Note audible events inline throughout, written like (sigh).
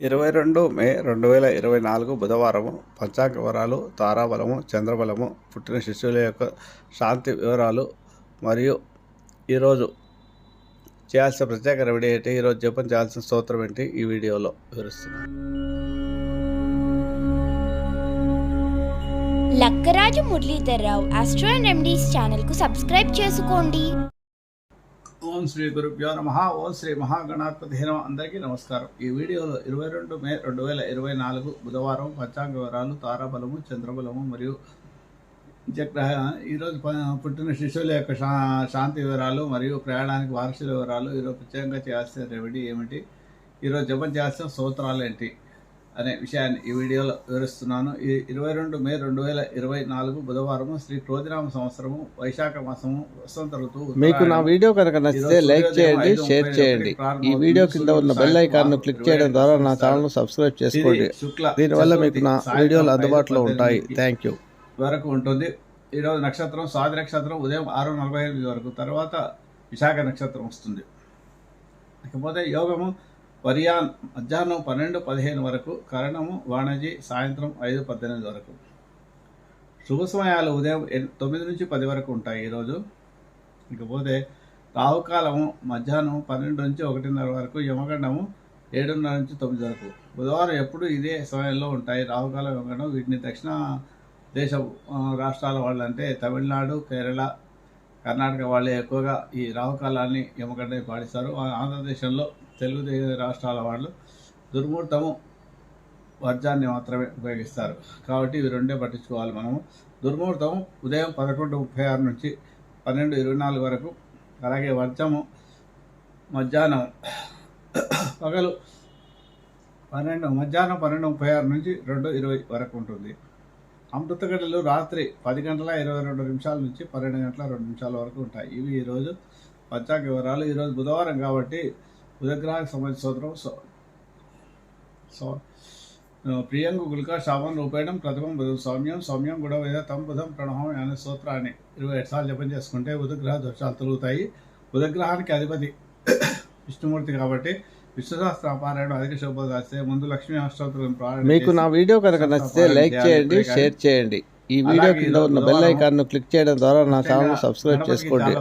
ఇరవై రెండు మే రెండు వేల ఇరవై నాలుగు బుధవారము పంచాంగ వివరాలు తారాబలము చంద్రబలము పుట్టిన శిష్యుల యొక్క శాంతి వివరాలు మరియు ఈరోజు చేయాల్సిన ప్రత్యేక రెమెడీ ఏంటి? ఈరోజు జపం చేయాల్సిన స్తోత్రం ఏంటి? ఈ వీడియోలో వివరిస్తున్నాను. లక్కరాజు మురళీధర్రావు ఆస్ట్రో రెమెడీస్ ఛానల్కు సబ్స్క్రైబ్ చేసుకోండి. ఓం శ్రీ గురుభ్యో నమ. ఓం శ్రీ మహాగణాధిపతి నమ. అందరికీ నమస్కారం. ఈ వీడియోలో ఇరవై రెండు మే రెండు వేల ఇరవై నాలుగు బుధవారం పంచాంగ వివరాలు తారాబలము చంద్రబలము మరియు చక్ర ఈరోజు పుట్టిన శిశువుల యొక్క శా శాంతి వివరాలు మరియు ప్రయాణానికి వారసుల వివరాలు. ఈరోజు ప్రత్యేకంగా చేయాల్సిన రెమెడీ ఏమిటి? ఈరోజు జపం చేయాల్సిన స్తోత్రాలు ఏంటి? అనే విషయాన్ని ఈ వీడియోలో వివరిస్తున్నాను. ఈ ఇరవై రెండు మే రెండు వేల ఇరవై నాలుగు బుధవారము శ్రీ క్రోధినామ సంవత్సరము వైశాఖ మాసము వసంత ఋతువు మీకు నా. వీడియో కనుక నచ్చితే లైక్ చేయండి షేర్ చేయండి. ఈ వీడియో కింద ఉన్న బెల్ సూర్యుడు ఐకాన్ను సాయంత్రం క్లిక్ చేయడం ద్వారా నా ఛానల్ సబ్స్క్రైబ్ చేసుకోండి. దీనివల్ల మీకు నా వీడియోలు అందుబాటులో ఉంటాయి. థ్యాంక్ యూ వరకు ఉంటుంది. ఈరోజు నక్షత్రం స్వాతి నక్షత్రం ఉదయం ఆరు నలభై ఎనిమిది వరకు తర్వాత విశాఖ నక్షత్రం వస్తుంది. ఇకపోతే యోగము వరియాన్ మధ్యాహ్నం పన్నెండు పదిహేను వరకు కరణము వాణజీ సాయంత్రం ఐదు పద్దెనిమిది వరకు. శుభ సమయాలు ఉదయం తొమ్మిది నుంచి పది వరకు ఉంటాయి ఈరోజు ఇకపోతే రావుకాలము మధ్యాహ్నం పన్నెండు నుంచి ఒకటిన్నర వరకు యమగండము ఏడున్నర నుంచి తొమ్మిది వరకు. బుధవారం ఎప్పుడు ఇదే సమయంలో ఉంటాయి. రావుకాలం యమగండం వీటిని దక్షిణ దేశ రాష్ట్రాల వాళ్ళు అంటే తమిళనాడు కేరళ కర్ణాటక వాళ్ళే ఎక్కువగా ఈ రావుకాలాన్ని యమగండని పాటిస్తారు. ఆ- ఆంధ్రదేశంలో తెలుగు రాష్ట్రాల వాళ్ళు దుర్మూర్తము వర్జాన్ని మాత్రమే ఉపయోగిస్తారు. కాబట్టి ఇవి రెండే పట్టించుకోవాలి మనము. దుర్ముహూర్తం ఉదయం పదకొండు ముప్పై ఆరు నుంచి పన్నెండు ఇరవై నాలుగు వరకు అలాగే వర్జము మధ్యాహ్నం పగలు పన్నెండు మధ్యాహ్నం పన్నెండు ముప్పై ఆరు నుంచి రెండు ఇరవై వరకు ఉంటుంది. అమృత గంటలు రాత్రి పది గంటల ఇరవై రెండు నిమిషాల నుంచి పన్నెండు గంటల రెండు నిమిషాల వరకు ఉంటాయి. ఇవి ఈరోజు పంచాంగ వివరాలు. ఈరోజు బుధవారం కాబట్టి బుధగ్రహానికి సంబంధించిన సూత్రం సో సో ప్రియంగు గులిక శాపం రూపేణం ప్రథమం బుధం సౌమ్యం సౌమ్యం కూడా వేద తం బుధం ప్రణహం అనే సూత్రాన్ని. ఇరవై ఏడు సార్లు జపం చేసుకుంటే బుధగ్రహ దోషాలు తొలుగుతాయి. బుధగ్రహానికి అధిపతి (coughs) విష్ణుమూర్తి కాబట్టి విశ్వశాస్త్ర పారాయణం అధిక శోభ రాస్తే ముందు లక్ష్మీ అష్టోత్తరం మీకు నా వీడియో కనుక నచ్చితే లైక్ చేయండి షేర్ చేయండి. ఈ వీడియో కింద ఉన్న బెల్ ఐకాన్ను క్లిక్ చేయడం ద్వారా నా ఛానల్ సబ్స్క్రైబ్ చేసుకోండి.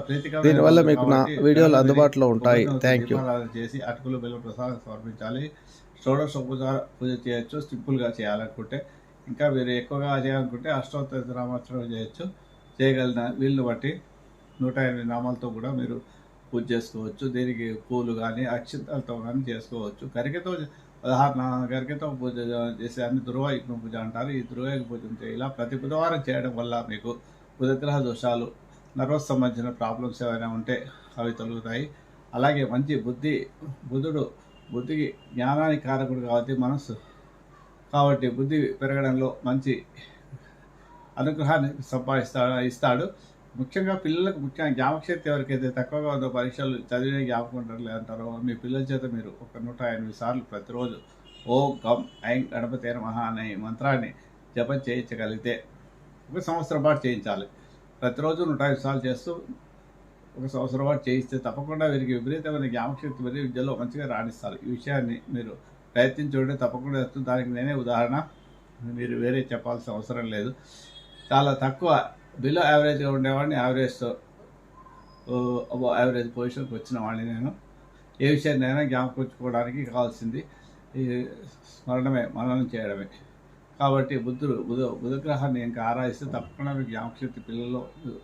దీనివల్ల మీకు నా వీడియోలు అందుబాటులో ఉంటాయి. థ్యాంక్ యూ చేసి అటుకులు బెల్లం ప్రసాదం సమర్పించాలి. షోడశ పూజ పూజ చేయొచ్చు సింపుల్గా చేయాలనుకుంటే. ఇంకా మీరు ఎక్కువగా చేయాలనుకుంటే అష్టోత్తర నామాచరణ చేయొచ్చు. చేయగలిగిన వీళ్ళని బట్టి నూట ఎనిమిది నామాలతో కూడా మీరు పూజ చేసుకోవచ్చు. దీనికి పూలు కానీ అక్షింతలతో కానీ చేసుకోవచ్చు. గరికతో ఉదాహరణ గరికతో పూజ చేసే అన్ని దుర్వాయుగ్న పూజ అంటారు. ఈ దుర్వాయుగ పూజ ఇలా ప్రతి బుధవారం చేయడం వల్ల మీకు బుధగ్రహ దోషాలు నర్వస్ సంబంధించిన ప్రాబ్లమ్స్ ఏమైనా ఉంటే అవి తొలుగుతాయి. అలాగే మంచి బుద్ధి బుధుడు బుద్ధికి జ్ఞానానికి కారకుడు కాబట్టి మనస్సు. కాబట్టి బుద్ధి పెరగడంలో మంచి అనుగ్రహాన్ని సంపాదిస్తాడు ఇస్తాడు. ముఖ్యంగా పిల్లలకు ముఖ్యంగా జ్ఞాపకశక్తి ఎవరికైతే తక్కువగా ఉందో పరీక్షలు చదివిన జ్ఞాపకం ఉంటారు లేదంటారో మీ పిల్లల చేత మీరు ఒక నూట ఎనిమిది సార్లు ప్రతిరోజు ఓ గమ్ ఐం గణపతి మహా అనే మంత్రాన్ని జపం చేయించగలిగితే ఒక సంవత్సరం పాటు చేయించాలి. ప్రతిరోజు నూట ఐదు సార్లు చేస్తూ ఒక సంవత్సరం పాటు చేయిస్తే తప్పకుండా వీరికి విపరీతమైన జ్ఞాపకశక్తి మరియు విద్యలో మంచిగా రాణిస్తారు. ఈ విషయాన్ని మీరు ప్రయత్నించుకుంటే తప్పకుండా వస్తుంది దానికి నేనే ఉదాహరణ. మీరు వేరే చెప్పాల్సిన అవసరం లేదు. చాలా తక్కువ బిలో యావరేజ్గా ఉండేవాడిని యావరేజ్తో యావరేజ్ పొజిషన్కి వచ్చిన వాడిని నేను. ఏ విషయాన్నైనా జ్ఞాపకించుకోవడానికి కావాల్సింది ఈ స్మరణమే మననం చేయడమే. కాబట్టి బుద్ధుడు బుధ బుధగ్రహాన్ని ఇంకా ఆరాధిస్తే తప్పకుండా మీకు జ్ఞాపకశక్తి పిల్లల్లో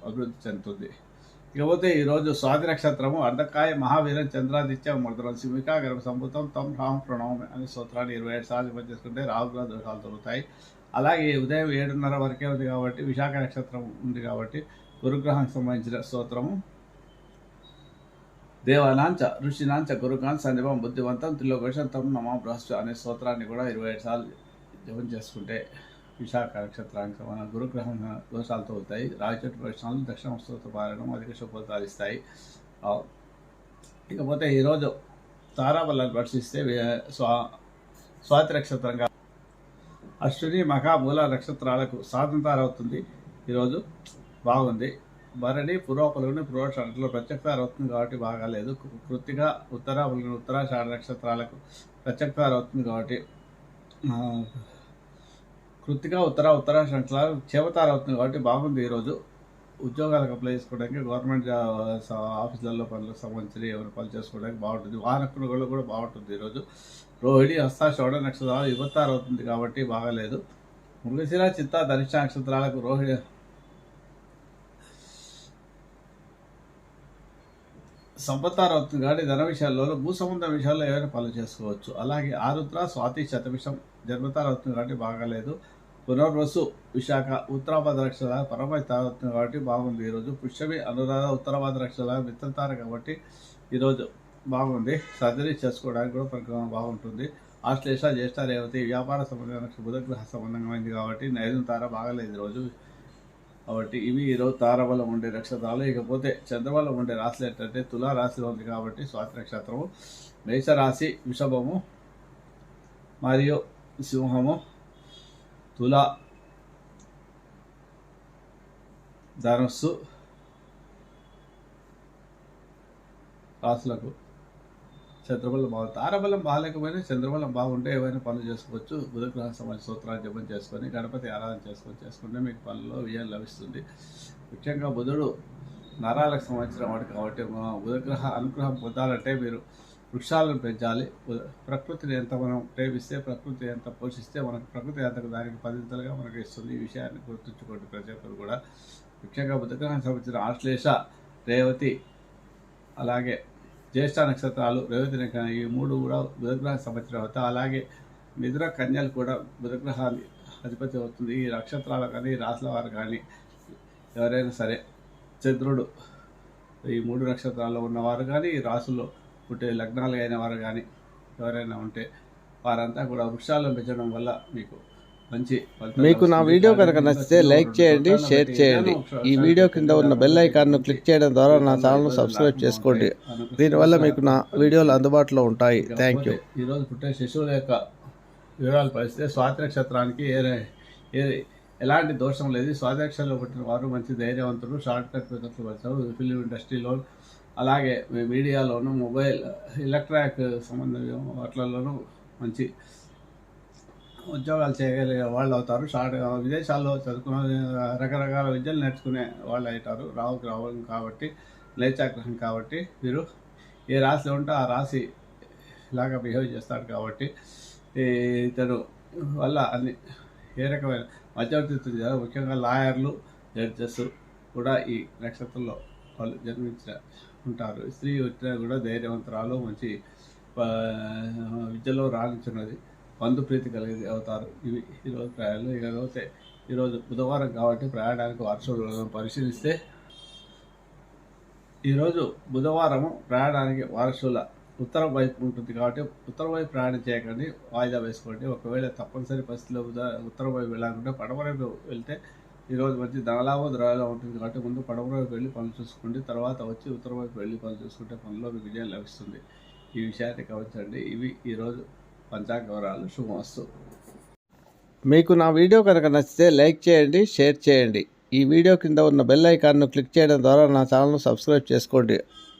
అభివృద్ధి చెందుతుంది. ఇకపోతే ఈరోజు స్వాతి నక్షత్రము అర్ధకాయ మహావీరం చంద్రాదిత్య ముద్రం శివికా గర్భ సంభూతం తమ్ రామ ప్రణవం అనే సూత్రాన్ని ఇరవై ఏడు సార్లు జపం చేసుకుంటే రాహుగ్రహ దోషాలు దొరుకుతాయి అలాగే ఉదయం ఏడున్నర వరకే ఉంది కాబట్టి విశాఖ నక్షత్రం ఉంది కాబట్టి గురుగ్రహానికి సంబంధించిన స్తోత్రము. దేవానాంచ ఋషినాంచ గురుకాంత సందీపం బుద్ధివంతం త్రిలోకేశంతం నమా బృహస్పతి అనే స్తోత్రాన్ని కూడా ఇరవై ఏడు సార్లు జపం చేసుకుంటే విశాఖ నక్షత్రానికి మన గురుగ్రహం దోషాలతో అవుతాయి. రాజచట్టు ప్రశ్నలు దక్షిణ స్తోత్ర పారాయణం అధిక శుభోతాలు ఇస్తాయి. ఇకపోతే ఈరోజు తారాబల్లను పరిశీలిస్తే స్వా స్వాతి నక్షత్రంగా అశ్విని మహామూల నక్షత్రాలకు సాధనతారవుతుంది ఈరోజు బాగుంది. భరణి పురోపలుని పురోషాంట్లో ప్రత్యక్షారవుతుంది కాబట్టి బాగాలేదు. కృతిగా ఉత్తర ఉత్తరాపులని ఉత్తరాషాఢ నక్షత్రాలకు ప్రత్యక్షారవుతుంది కాబట్టి కృతిగా కృత్తిగా ఉత్తర ఉత్తరాషాఢ చేవతారు అవుతుంది కాబట్టి బాగుంది ఈరోజు. ఉద్యోగాలకు అప్లై చేసుకోవడానికి గవర్నమెంట్ ఆఫీసులలో పనులకు సంబంధించి ఎవరు పని చేసుకోవడానికి బాగుంటుంది. వాహనకులు కూడా బాగుంటుంది ఈరోజు రోహిణి హస్త నక్షత్రాలు యువతారు అవుతుంది కాబట్టి బాగాలేదు. మృగశిర చిత్త ధనిష్ట నక్షత్రాలకు రోహిణి సంపత్తారు అవుతుంది కాబట్టి ధన విషయాల్లో భూ సంబంధ విషయాల్లో ఏమైనా పనులు చేసుకోవచ్చు. అలాగే ఆరుద్ర స్వాతి శతమిషం జన్మతారు అవుతుంది కాబట్టి బాగాలేదు. పునర్వసు విశాఖ ఉత్తరాపాద రక్షల పరమై అవుతుంది కాబట్టి బాగుంది. ఈరోజు పుష్యమి అనురాధ ఉత్తరాపాద రక్షల మిత్రతారు కాబట్టి ఈరోజు బాగుంది. సర్జరీ చేసుకోవడానికి కూడా పనికి బాగుంటుంది. ఆశ్లేష జ్యేష్ఠ రేవతి వ్యాపార సంబంధమైన బుధగ్రహ సంబంధమైంది కాబట్టి నైదు తార బాగలేదు ఈరోజు కాబట్టి ఇవి ఈరోజు తారబలం ఉండే నక్షత్రాలు. ఇకపోతే చంద్రబలం ఉండే రాశులు ఏంటంటే తులా రాశిలో ఉంది కాబట్టి స్వాతి నక్షత్రము మేషరాశి వృషభము మరియు సింహము. తుల ధనస్సు రాసులకు చంద్రబలం బాగు తారబలం బాగాలేకపోయినా చంద్రబలం బాగుంటే ఏవైనా పనులు చేసుకోవచ్చు. బుధగ్రహ సమాజ సూత్రాలు జపం చేసుకొని గణపతి ఆరాధన చేసుకొని చేసుకుంటే మీకు పనుల్లో విజయం లభిస్తుంది. ముఖ్యంగా బుధుడు నరాలకు సంబంధించిన వాడు కాబట్టి బుధగ్రహ అనుగ్రహం పొందాలంటే మీరు వృక్షాలను పెంచాలి. ప్రకృతిని ఎంత మనం ప్రేమిస్తే ప్రకృతి ఎంత పోషిస్తే మనకు ప్రకృతి అంతకు దానికి పదింతలుగా మనకు ఇస్తుంది. ఈ విషయాన్ని గుర్తుంచుకోండి ప్రతి ఒక్కరు కూడా. ముఖ్యంగా బుధగ్రహానికి సంబంధించిన ఆశ్లేష రేవతి అలాగే జ్యేష్ఠ నక్షత్రాలు రేవతి నక్షత్రం ఈ మూడు కూడా బుధగ్రహానికి సంబంధించిన అవుతాయి అలాగే మిథున కన్యలు కూడా బుధగ్రహాన్ని అధిపతి అవుతుంది. ఈ నక్షత్రాలు కానీ ఈ వారు కానీ ఎవరైనా సరే చంద్రుడు ఈ మూడు నక్షత్రాల్లో ఉన్నవారు కానీ ఈ రాసుల్లో పుట్టే లగ్నాలు అయిన వారు కానీ ఎవరైనా ఉంటే వారంతా కూడా వృక్షాలను పెంచడం వల్ల మీకు మంచి మీకు నా. వీడియో కానీ కనుక నచ్చితే లైక్ చేయండి షేర్ చేయండి. ఈ వీడియో కింద ఉన్న బెల్ ఐకాన్ను క్లిక్ చేయడం ద్వారా నా ఛానల్ సబ్స్క్రైబ్ చేసుకోండి. దీనివల్ల మీకు నా వీడియోలు అందుబాటులో ఉంటాయి. థ్యాంక్ యూ ఈరోజు పుట్టే శిశువుల యొక్క వివరాలు పరిస్తే స్వాతి నక్షత్రానికి ఏ ఏ ఎలాంటి దోషం లేదు. స్వాతి పుట్టిన వారు మంచి ధైర్యవంతులు షార్ట్ కట్ మెథడ్లు పడతారు ఫిలిం ఇండస్ట్రీలో అలాగే మీడియాలోనూ మీడియాలోను మొబైల్ ఎలక్ట్రానిక్ సంబంధం వాటిలలోనూ మంచి ఉద్యోగాలు చేయగలిగే వాళ్ళు అవుతారు. షార్ట్ విదేశాల్లో చదువుకున్న రకరకాల విద్యలు నేర్చుకునే వాళ్ళు అవుతారు. రావుకి రావడం కాబట్టి లేచాగ్రహం కాబట్టి మీరు ఏ రాశి ఉంటే ఆ రాశి ఇలాగా బిహేవ్ చేస్తాడు కాబట్టి ఈ ఇతడు వల్ల అన్ని ఏ రకమైన మధ్యవర్తిత్వం చేయాలి ముఖ్యంగా లాయర్లు జడ్జెస్ కూడా ఈ నక్షత్రంలో వాళ్ళు జన్మించిన ఉంటారు. స్త్రీ వచ్చినా కూడా ధైర్యవంతురాలు మంచి విద్యలో రాణించున్నది బంధుప్రీతి కలిగి అవుతారు. ఇవి ఈరోజు ప్రయాణాలు. ఇకపోతే ఈరోజు బుధవారం కాబట్టి ప్రయాణానికి వారసులను పరిశీలిస్తే ఈరోజు బుధవారము ప్రయాణానికి వారసుల ఉత్తర వైపు ఉంటుంది కాబట్టి ఉత్తర వైపు ప్రయాణం చేయకండి వాయిదా వేసుకోండి. ఒకవేళ తప్పనిసరి పరిస్థితిలో ఉత్తర వైపు వెళ్ళాలంటే పడవ వెళ్తే ఈరోజు మంచి ధనలాభం ద్రవ్యలాభం ఉంటుంది కాబట్టి ముందు పడవ వెళ్ళి పనులు చూసుకోండి. తర్వాత వచ్చి ఉత్తర వైపు వెళ్ళి పనులు చూసుకుంటే పనిలో మీకు విజయం లభిస్తుంది. ఈ విషయాన్ని గమనించండి. ఇవి ఈరోజు పంచాంగ వివరాలు శుభమస్తు. మీకు నా వీడియో కనుక నచ్చితే లైక్ చేయండి షేర్ చేయండి. ఈ వీడియో కింద ఉన్న బెల్ ఐకాన్ను క్లిక్ చేయడం ద్వారా నా ఛానల్ను సబ్స్క్రైబ్ చేసుకోండి.